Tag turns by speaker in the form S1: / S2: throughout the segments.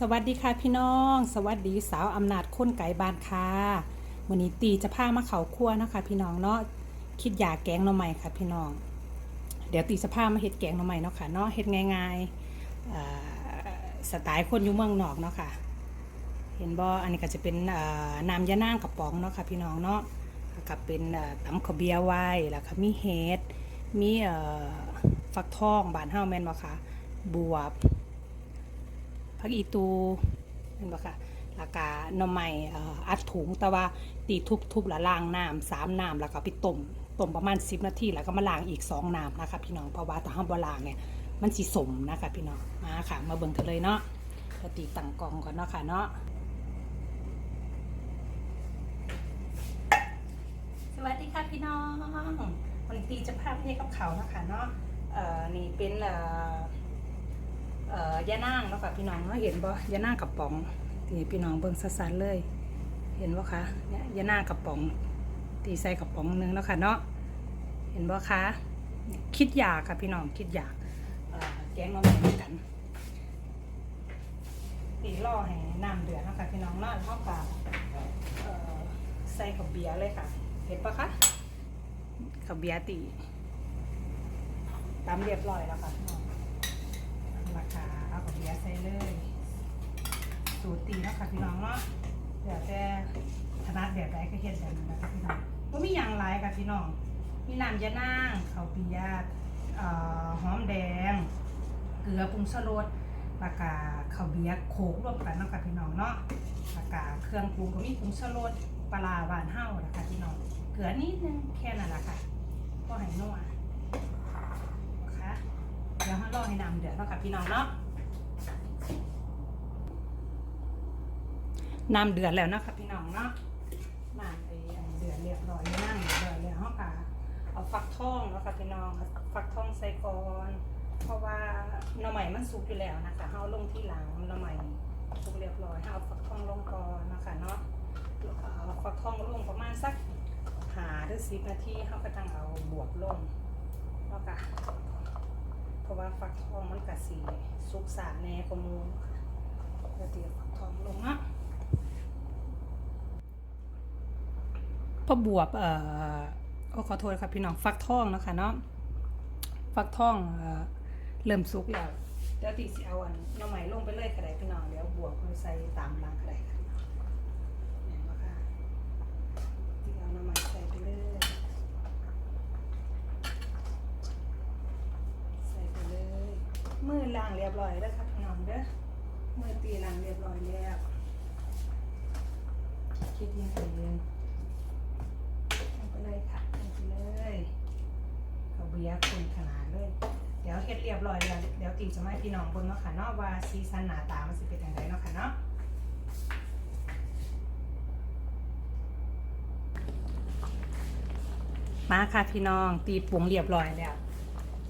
S1: สวัสดีค่ะพี่น้อง สวัสดีสาวอำนาจค้นไก่บานค่ะวันนี้ตีจะพามาเขาคั่วนะคะ พี่น้องเนาะคิดอยากแกงหน่อไม้ค่ะพี่น้อง เดี๋ยวตีจะพามาเฮ็ดแกงหน่อไม้เนาะค่ะเนาะเฮ็ดง่ายๆสไตล์คนอยู่เมืองนอกเนาะค่ะ เห็นบ่อันนี้ก็จะเป็นน้ำยะนางกระป๋องเนาะค่ะพี่น้องเนาะกับเป็นตำข้าวเบียไว้แล้วก็มีเห็ดมีฟักทองบานเฮาแม่นบ่คะบวบ ผักอีตูเห็นปะคะแล้วก็หน่อไม้เอ่ออัดถุงแต่ว่าตีทุบๆแล้วล้างน้ำสามน้ำแล้วก็ไปต้มต้มประมาณ 10 นาทีแล้วก็มาล้างอีก2น้ำนะคะพี่น้องเพราะว่าถ้าห้ามบ่ล้างเนี่ยมันสิสมนะคะพี่น้องมาค่ะ มาเบิ่งกันเลยเนาะตีตั้งกองก่อนเนาะค่ะเนาะสวัสดีค่ะพี่น้องวันนี้ตีจะพาไปให้กับเขานะคะเนาะเอ่อนี่เป็นเอ่อ เอ่อย่านางเนาะค่ะพี่น้องเนาะเห็นบ่ย่านางกระป๋องที่พี่น้องเบิ่งสัดๆเลย เห็นบ่คะเนี่ยย่านางกระป๋อง ตีใส่กระป๋องนึงเนาะค่ะเนาะเห็นบ่คะคิดอยากค่ะพี่น้องคิดอยากแกงน่อไม้เหมือนกันตีล่อให้น้ำเดือดเนาะค่ะพี่น้องเนาะแล้วก็เอ่อใส่ข้าวเบียร์เลยค่ะ เห็นปะคะข้าวเบียร์ตีตำเรียบร้อยแล้วค่ะพี่ น้องราคาเอากับเบียร์ใส่เลย สูตรตีเนาะค่ะพี่น้องเนาะเดี๋ยวแต่ถนัดแบบใดก็เฮ็ดแบบนั้นนะคะพี่น้องก็มีอย่างไรค่ะพี่น้อง มีน้ำยะนางข้าวเปียกหอมแดง เกลือปรุงชูรสปากกาข้าวเบียกโขกรวมกันเนาะค่ะพี่น้องเนาะปากกาเครื่องปรุงก็มีปรุงชูรสปลาหวานเห่านะคะพี่น้อง เกลือนิดนึงแค่นั้นแหละค่ะ ก็ให้นัวนะคะ เดี๋ยวให้รอให้น้ำเดือดเนาะค่ะพี่น้องเนาะน้ำเดือดแล้วนะคะพี่น้องเนาะน้ำไปเดือดเรียบร้อยนั่งเดือดแล้วเฮากะเอาฟักทองเนาะค่ะพี่น้องฟักทองใส่ก่อนเพราะว่าหน่อใหม่มันสุกอยู่แล้วนะคะเฮาลงที่หลังหน่อใหม่สุกเรียบร้อยเฮาเอาฟักทองลงก่อนนะคะเนาะแล้วก็เอาฟักทองลงประมาณสักหาหรือสิบนาทีเฮาก็ต้งเอาบวบลงเนาะค่ะ ราะว่าฟักทองมันกะสีสุกสาแน่กว่ามูค่ะเดี๋ยวเตรียมฟักทองลงนะพอบวบเอ่อโอ้ขอโทษครับพี่น้องฟักทองนะคะเนาะฟักทองเอ่อเริ่มสุกแล้วเดี๋ยวตีสิเอาอันน้ำใหม่ลงไปเลยก็ได้พี่น้องเดี๋ยวบวบเอาใส่ตามหลังก็ได้ค่ะเห็นปะคะตีเอาหน้ำใหม่ใส่ไปเลย ใส่ไปเลย มือล้างเรียบร้อยแล้วครับน้องเด้อมือตีหล้างเรียบร้อยแล้วคิดยังไงเองทำไปเลยค่ะทำไปเลยเขาเบียร์คุณขนาดเลย เดี๋ยวเฮ็ดเรียบร้อยแล้วเดี๋ยวตีจะมาให้พี่น้องบิ่งเนาะค่ะเนาะว่าซีซันหน้าตามันสิเป็นยังไงเนาะค่ะเนาะมาค่ะพี่น้องตีปรุงเรียบร้อยแล้ว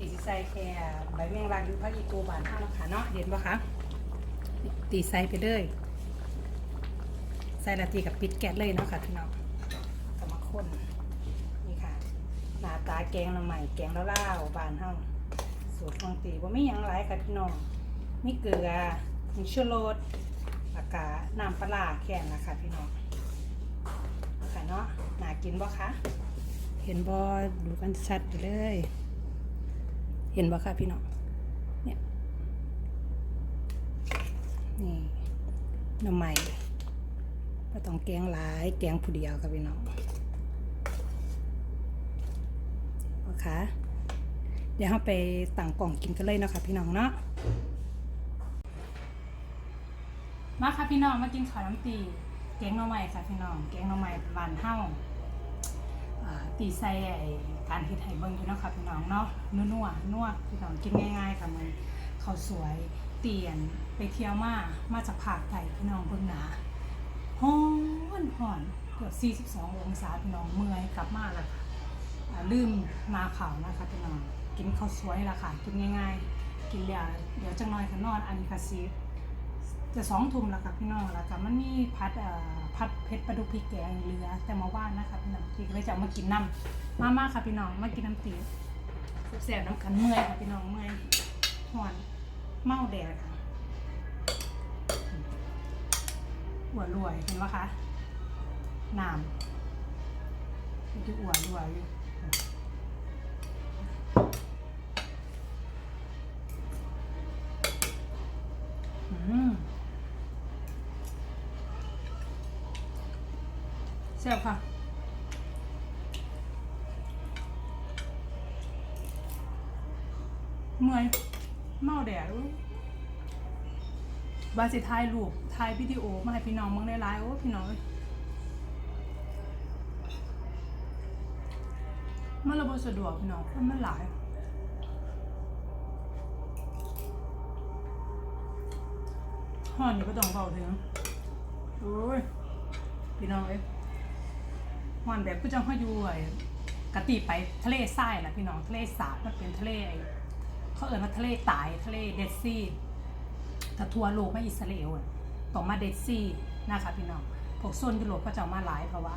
S1: ตีสิใส่แค่ใบแมงลักหรือผักอีตูบานเท่านาะคะเนาะเห็นปะคะตีใส่ไปเลยใส่ละตีกับปิดแก๊สเลยเนาะค่ะพี่น้องก็มาคนนี่ค่ะ หน้าตาแกงหน่อใหม่แกงแล้วล่าวบานเท่าสูตรของตีว่าไม่ยังไรค่ะพี่น้องมีเกลือมีชูรสอากาน้ำปลาแค่นั้นะคะพี่น้องค่ะเนาะน่ากินบ่คะเห็นบ่ดูกันชัดไปเลย เห็นบ่ค่ะพี่น้องเนี่ยนี่หน้ำใหม่ก็ต้องแกงหลายแกงผู้เดียวค่ะพี่น้องโอเคเดี๋ยวเราไปต่างกล่องกินกันเลยนะคะพี่น้องเนาะมาค่ะพี่น้องมากินข้าวน้ำตีแกงหน่อไม้ค่ะพี่น้องแกงหน่อไม้บานเฮ้า ตีใส่ไอ้การเฮ็ดให้เบิ่งพี่น้องค่ะพี่น้องเนาะนัวนัวนัวพี่น้องกินง่ายๆค่ะมันข้าวสวยเตียนไปเที่ยวมามาจากภาคใต้พี่น้องเบิ่งหนาฮ้อนฮ้อนเกือบ42 องศาพี่น้องเมื่อยกลับมาแล้วค่ะลืมมาขาวนะคะพี่น้องกินข้าวสวยละค่ะกินง่ายๆ กินแล้วเดี๋ยวจังน้อยก็นอนอันนี้ก็สิ จะสองทุ่มแล้วค่ะพี่น้องแล้วก็มันมีพัดเอ่อพัดเพชรปลาดุกพริกแกงเหลือ แต่มาว่านนะคะพี่น้องพี่ก็เลยจะเอามากินน้ำมามาค่ะพี่น้องมากินน้ำตีแสบน้ำกันเมื่อยค่ะพี่น้องเมื่อยหอนเมาแดดค่ะอืมอ้วนรวยเห็นไหมคะน้ำมันจะอ้วนรวยอยู่ แซ่บค่ะเมื่อยเมาแดดอุ๊ยบาสิถ่ายรูปถ่ายวิดีโอมาให้พี่น้องมืองได้ไลฟ์โอ้พี่น้องเอ้ยมันระบบสะดวกพี่น้องคนมันหลายห่อนอยู่ก็ต้องเบาถึงโอ้ยพี่น้องเอ้ หอนแบบผู้จังเขาอยู่ไอ้กะติไปทะเลทรายนะพี่น้องทะเลสาบมันเป็นทะเลเขาเอ่ยว่าทะเลตายทะเลเดดซีถ้าทัวร์โลกไม่อิสราเอลต้องมาเดดซีนะคะพี่น้องพวกโซนยุโรปก็จะมาหลายเพราะว่า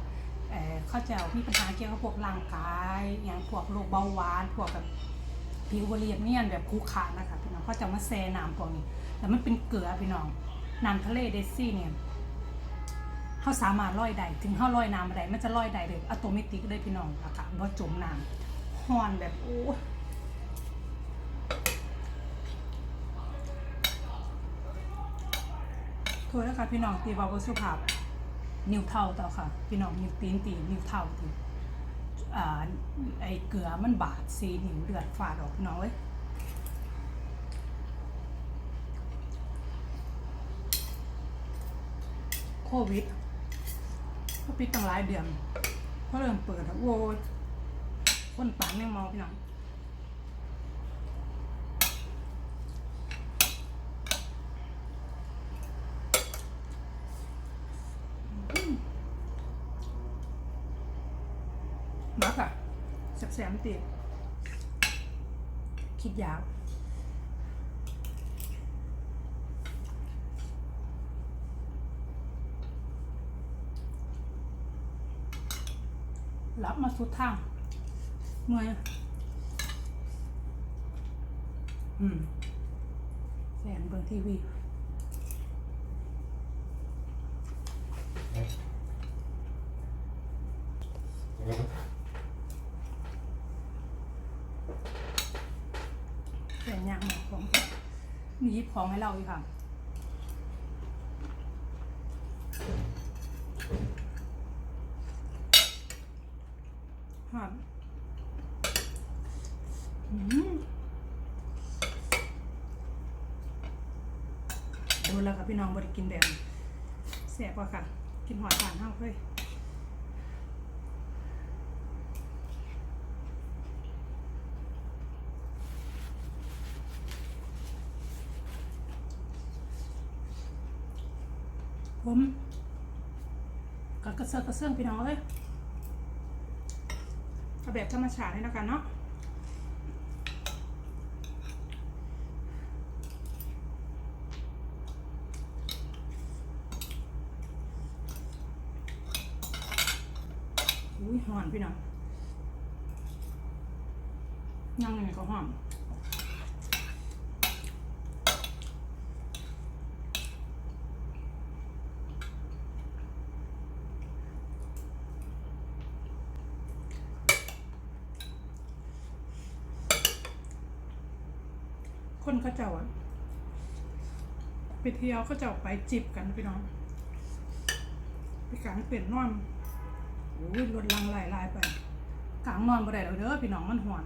S1: เขาจะมีปัญหาเกี่ยวกับพวกร่างกายอย่างพวกโรคเบาหวานพวกแบบผิวบริเวณเนียนแบบคูขานะคะพี่น้องเขาจะมาแซ่น้ำพวกนี้แต่มันเป็นเกลือพี่น้องน้ำทะเลเดซี่เนี่ย เขาสามารถลอยได้ถึงเขาลอยน้ำมาได้มันจะลอยได้เลยอัตโนมัติเลยพี่น้องอะค่ะว่าจมน้ำฮอนแบบโอ้โทษนะคะพี่น้องตีบาบสุภาพนิ้วเท่าต่อค่ะ พี่น้องนิ้วตีนตีนิ้วเท่าตีอ่าไอเกลือมันบาดซีนิ้วเดือดฟาดออกน้องเว้ยโควิด ก็ปิดตั้งหลายเดือนเพราะเริ่มเปิดแล้วโว้ยคนปากแม่งเมาพี่น้องมาค่ะแสบๆติดคิดยาว รับมาสุดทางเมื่อยอืมแสนเบิ่งทีวีแสนยางหมดของมีหยิบของให้เราอีกค่ะ ครับอืมดนแล้วค่ะพี่น้องบริกินแบบแสบกว่าค่ะ กินหอยผ่านห้าเฮ้ยผมกระเซาะกระเซื่องพี่น้องเลย แบบธรรมชาติให้แล้วกันเนาะอุ้ยหอนพี่น้องยังไงก็หอม คนเขาเจ้าอะไปเที่ยวเขาเจ้าไปจิบกันพี่น้อง ไปกลางเป็นนอนโอ้ยรถลังไหลายลายไปกลางนอนบ่ได้แล้วเด้อพี่น้องมันหวน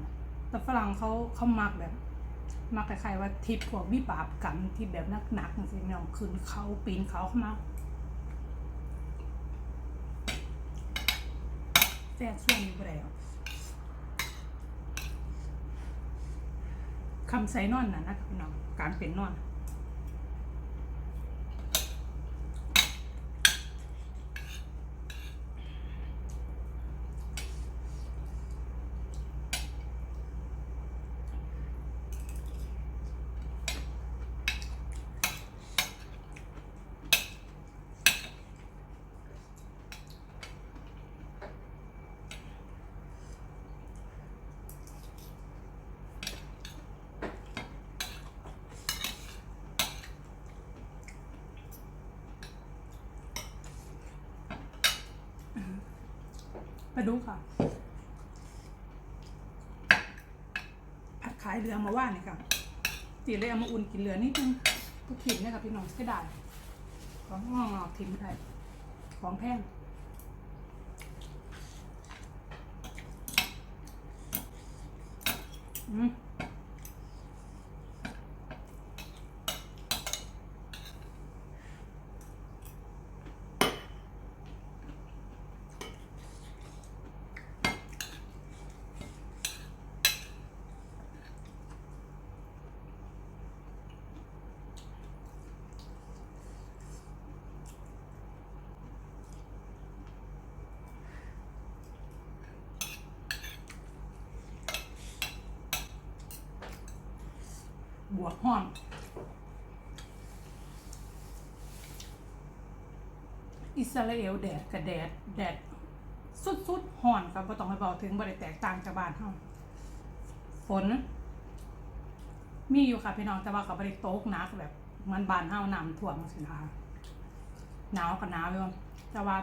S1: แต่ฝรั่งเขาเขามักแบบมักคล้ายๆว่าทิปพวกวิบากกรรมที่แบบหนักๆจังซี่พี่น้องขึ้นเขาปีนเขาเข้ามาแฟนส่วนอยู่บ่ได้หรอก คำใส่นอนน่ะนะพี่น้องการเป็นนอน ลาดุกค่ะผัดขายเรือมาว่านี่ค่ะตีเลยเอามาอุ่นกินเรือนิดนึงก็ถิ่นเนี่ยค่ะพี่น้องก็ได้ของงองอกถิ่นไทยของแพงอืม บวกห้อนอิสราเอลแดดกับแดดแดดสุดๆห่อนก็บ่ต้องไปบอกถึงบ่ได้แตกต่างจากบ้านเฮาฝน มีอยู่ค่ะพี่น้องแต่ว่าก็บ่ได้ตกหนักแบบมันบ้านเฮาน้ำท่วมจังซินะคะหนาวก็หนาวอยู่แต่ว่า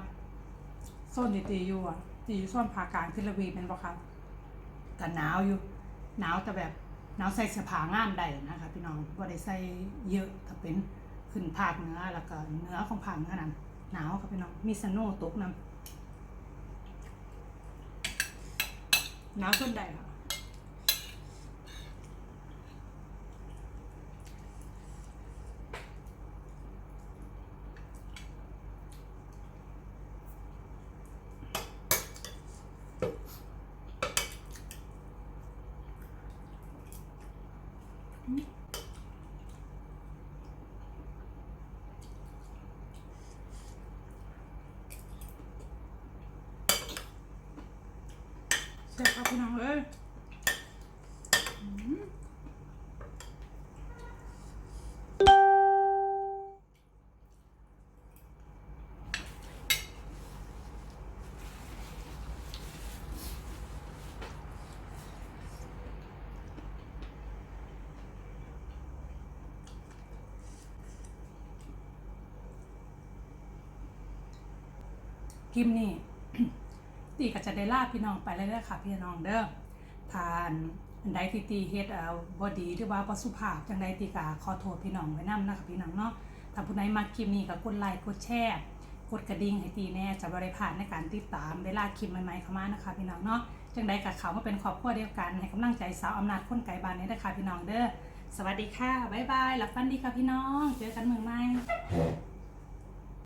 S1: โซนที่ตีอยู่อะตีอยู่โซนภาคกลางทิลวีเป็นบ่คะก็หนาวอยู่ หนาวแต่แบบ หนาวใส่เสื้อผ้างามได้นะคะพี่น้องบ่ได้ใส่เยอะถ้าเป็นขึ้นภาคเหนือแล้วก็เหนือของภาคเหนือนั้นหนาวค่ะพี่น้องมีสโนว์ตกนํหนาวขึ้นใดค่ะ ครับพี่น้องเอ้ยกิมนี่ ตีก็จะได้ลาพี่น้องไปเลยเด้อค่ะพี่น้องเด้อทานอันใดที่ตีเฮ็ดเอาบ่ดีหรือว่าบ่สุภาพจังใดตีก็ขอโทษพี่น้องไว้นํนะคะพี่น้องเนาะถ้าผู้ใดมักคลิปนี้ก็กดไลค์กดแชร์กดกระดิ่งให้ตีแน่จะบ่ได้พาดในการติดตามเวลาคลิปใหม่ๆเข้ามานะคะพี่น้องเนาะจังใดก็เขามาเป็นครอบครัวเดียวกันให้กำลังใจสาวอำนาจคนไกลบ้านนี้เด้อค่ะพี่น้องเด้อสวัสดีค่ะบ๊ายบายหลับฝันดีค่ะพี่น้อง เจอกันเมืองใหม่